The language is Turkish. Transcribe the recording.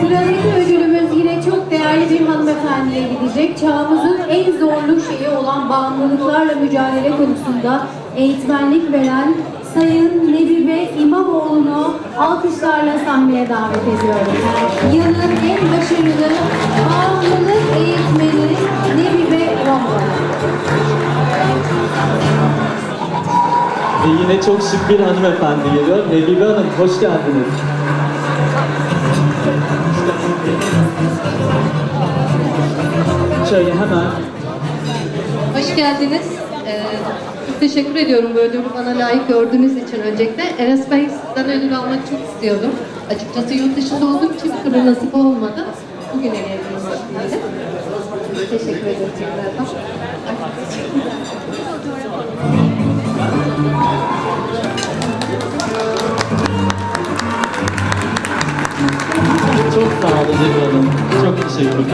Sıradaki ödülümüz yine çok değerli bir hanımefendiye gidecek. Çağımızın en zorlu şeyi olan bağımlılıklarla mücadele konusunda eğitmenlik veren Sayın Nebibe İmamoğlu'nu alkışlarla sahneye davet ediyoruz. Yılın en başarılı bağımlılık eğitmeni Nebibe İmamoğlu. Ve yine çok şık bir hanımefendi geliyor. Nebibe Hanım hoş geldiniz. Şöyle hemen Hoş geldiniz. Ee, çok teşekkür ediyorum bu ödülü bana layık gördüğünüz için öncelikle. Enes Bey sizden ödül almak çok istiyordum. Açıkçası yurt dışında olduğum için bir türlü nasip olmadı. Bugün nasipleri. Teşekkür ederim tekrardan. çok sağ olun Nebibe Hanım. Çok teşekkürler.